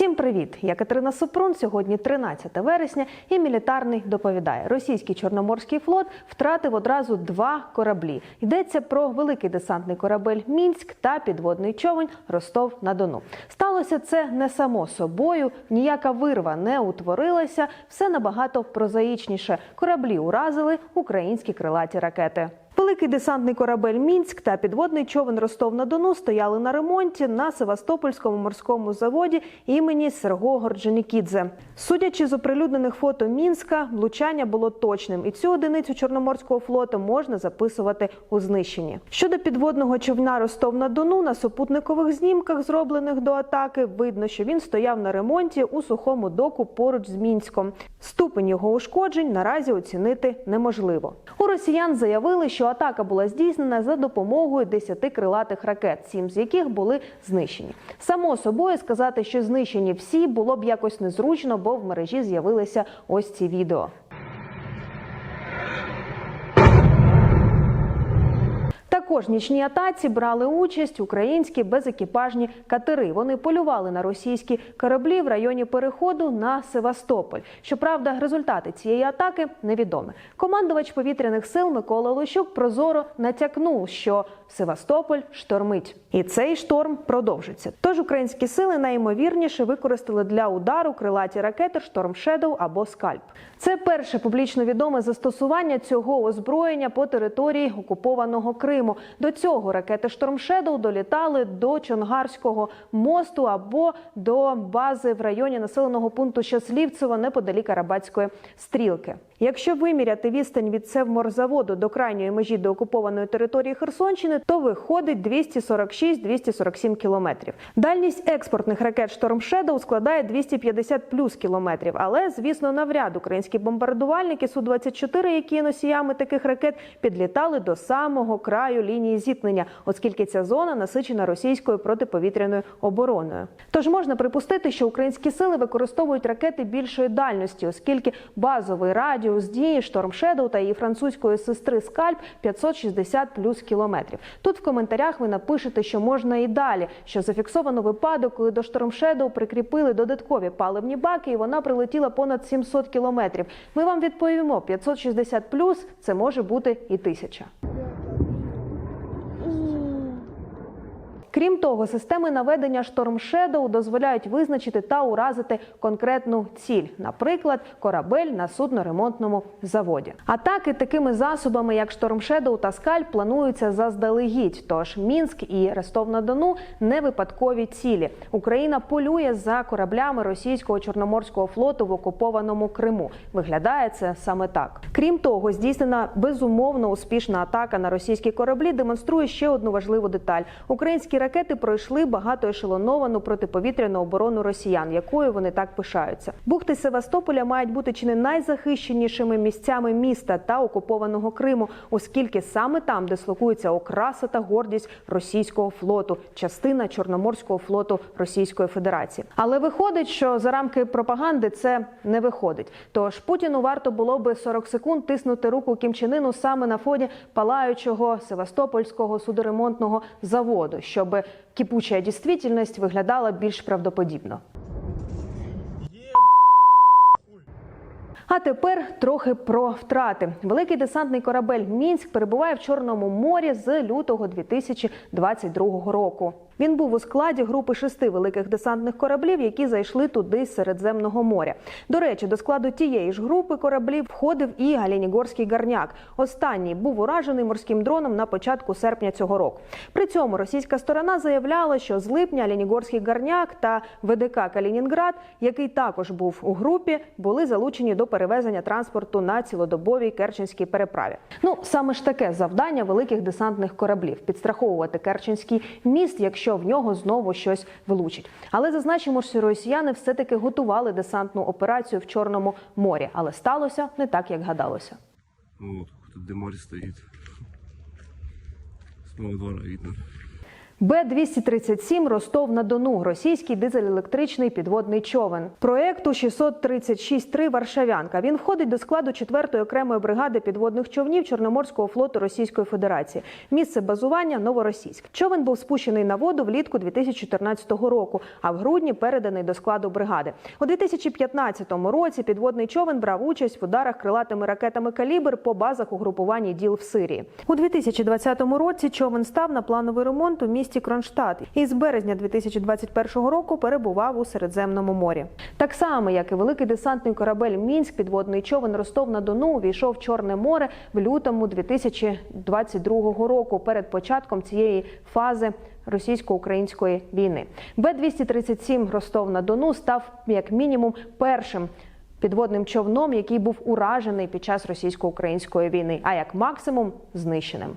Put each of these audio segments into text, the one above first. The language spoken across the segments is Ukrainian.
Всім привіт! Я Катерина Супрун. Сьогодні 13 вересня, і мілітарний доповідає: російський чорноморський флот втратив одразу два кораблі. Йдеться про великий десантний корабель Мінськ та підводний човен Ростов на Дону. Сталося це не само собою, ніяка вирва не утворилася. Все набагато прозаїчніше. Кораблі уразили українські крилаті ракети. Великий десантний корабель Мінськ та підводний човен Ростов на Дону стояли на ремонті на Севастопольському морському заводі імені Серго Горджонікідзе. Судячи з оприлюднених фото Мінська, влучання було точним, і цю одиницю Чорноморського флоту можна записувати у знищенні. Щодо підводного човна Ростов на Дону, на супутникових знімках, зроблених до атаки, видно, що він стояв на ремонті у сухому доку поруч з Мінськом. Ступень його ушкоджень наразі оцінити неможливо. У росіян заявили, що атака була здійснена за допомогою 10 крилатих ракет, сім з яких були знищені. Само собою сказати, що знищені всі було б якось незручно, бо в мережі з'явилися ось ці відео. Також атаці брали участь українські безекіпажні катери. Вони полювали на російські кораблі в районі переходу на Севастополь. Щоправда, результати цієї атаки невідомі. Командувач повітряних сил Микола Лощук прозоро натякнув, що Севастополь штормить, і цей шторм продовжиться. Тож українські сили найімовірніше використали для удару крилаті ракети Шторм Шедоу або Скальп. Це перше публічно відоме застосування цього озброєння по території окупованого Криму. До цього ракети Шторм Шедоу долітали до Чонгарського мосту або до бази в районі населеного пункту Щаслівцево неподалік Арабатської стрілки. Якщо виміряти відстань від Севморзаводу до крайньої межі до окупованої території Херсонщини, то виходить 246-247 кілометрів. Дальність експортних ракет Шторм Шедоу складає 250 плюс кілометрів. Але звісно, навряд українські бомбардувальники су 24 які носіями таких ракет, підлітали до самого краю лінії зіткнення, оскільки ця зона насичена російською протиповітряною обороною. Тож можна припустити, що українські сили використовують ракети більшої дальності, оскільки базовий радіус дії Шторм Шедоу та її французької сестри Скальп 560 плюс кілометрів. Тут в коментарях ви напишете, що можна і далі, що зафіксовано випадок, коли до Шторм Шедоу прикріпили додаткові паливні баки, і вона прилетіла понад 700 кілометрів. Ми вам відповімо: 560 плюс це може бути і тисяча. Крім того, системи наведення Storm Shadow дозволяють визначити та уразити конкретну ціль, наприклад, корабель на судноремонтному заводі. Атаки такими засобами, як Storm Shadow та Скальп, плануються заздалегідь. Тож Мінськ і Ростов-на-Дону не випадкові цілі. Україна полює за кораблями російського чорноморського флоту в окупованому Криму. Виглядає це саме так. Крім того, здійснена безумовно успішна атака на російські кораблі демонструє ще одну важливу деталь: українські ракети пройшли багатоешелоновану протиповітряну оборону росіян, якою вони так пишаються. Бухти Севастополя мають бути чи не найзахищенішими місцями міста та окупованого Криму, оскільки саме там дислокується окраса та гордість російського флоту, частина Чорноморського флоту Російської Федерації. Але виходить, що за рамки пропаганди це не виходить. Тож Путіну варто було би 40 секунд тиснути руку Кімчинину саме на фоні палаючого Севастопольського судоремонтного заводу, щоб кипуча дійсність виглядала більш правдоподібно. А тепер трохи про втрати. Великий десантний корабель Мінськ перебуває в Чорному морі з лютого 2022 року. Він був у складі групи шести великих десантних кораблів, які зайшли туди з Середземного моря. До речі, до складу тієї ж групи кораблів входив і Галінігорський гарняк. Останній був уражений морським дроном на початку серпня цього року. При цьому російська сторона заявляла, що з липня Галінігорський гарняк та ВДК Калінінград, який також був у групі, були залучені до перевезення транспорту на цілодобовій Керченській переправі. Ну саме ж таке завдання великих десантних кораблів підстраховувати Керченський міст, якщо в нього знову щось влучить. Але зазначимо, що росіяни все-таки готували десантну операцію в Чорному морі, але сталося не так, як гадалося. О, тут де море стоїть. С моего двора видно. Б-237 Ростов на Дону, російський дизель-електричний підводний човен. Проекту 636-3 Варшавянка. Він входить до складу 4-ї окремої бригади підводних човнів Чорноморського флоту Російської Федерації. Місце базування Новоросійськ. Човен був спущений на воду влітку 2014 року, а в грудні переданий до складу бригади. У 2015 році підводний човен брав участь в ударах крилатими ракетами «Калібр» по базах угрупування ДІЛ в Сирії. У 2020 році човен став на плановий ремонт у місті Кронштадт і з березня 2021 року перебував у Середземному морі. Так само, як і великий десантний корабель Мінськ, підводний човен Ростов на Дону увійшов в Чорне море в лютому 2022 року перед початком цієї фази російсько-української війни. Б-237 Ростов на Дону став як мінімум першим підводним човном, який був уражений під час російсько-української війни, а як максимум знищеним.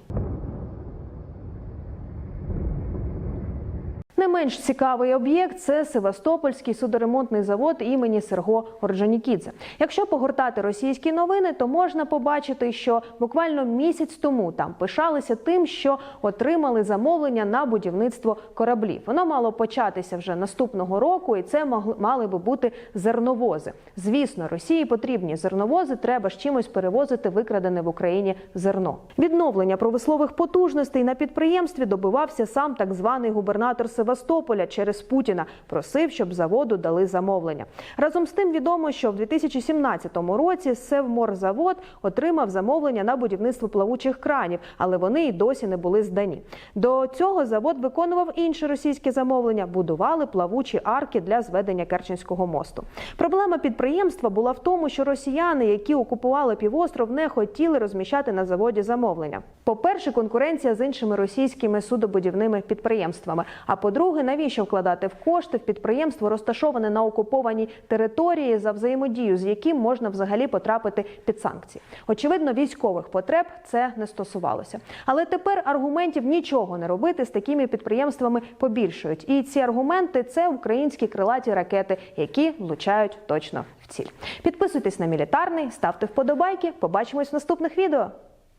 Не менш цікавий об'єкт це Севастопольський судоремонтний завод імені Серго Орджонікідзе. Якщо погортати російські новини, то можна побачити, що буквально місяць тому там пишалися тим, що отримали замовлення на будівництво кораблів. Воно мало початися вже наступного року, і це мали би бути зерновози. Звісно, Росії потрібні зерновози. Треба ж чимось перевозити викрадене в Україні зерно. Відновлення промислових потужностей на підприємстві добивався сам так званий губернатор Севастополя через Путіна. Просив, щоб заводу дали замовлення. Разом з тим відомо, що в 2017 році Севморзавод отримав замовлення на будівництво плавучих кранів, але вони й досі не були здані. До цього завод виконував інші російські замовлення, будували плавучі арки для зведення Керченського мосту. Проблема підприємства була в тому, що росіяни, які окупували півостров, не хотіли розміщати на заводі замовлення. По-перше, конкуренція з іншими російськими судобудівними підприємствами. А по-друге, навіщо вкладати в кошти в підприємство, розташоване на окупованій території, за взаємодію з яким можна взагалі потрапити під санкції? Очевидно, військових потреб це не стосувалося. Але тепер аргументів нічого не робити з такими підприємствами побільшують. І ці аргументи це українські крилаті ракети, які влучають точно в ціль. Підписуйтесь на мілітарний, ставте вподобайки. Побачимось в наступних відео.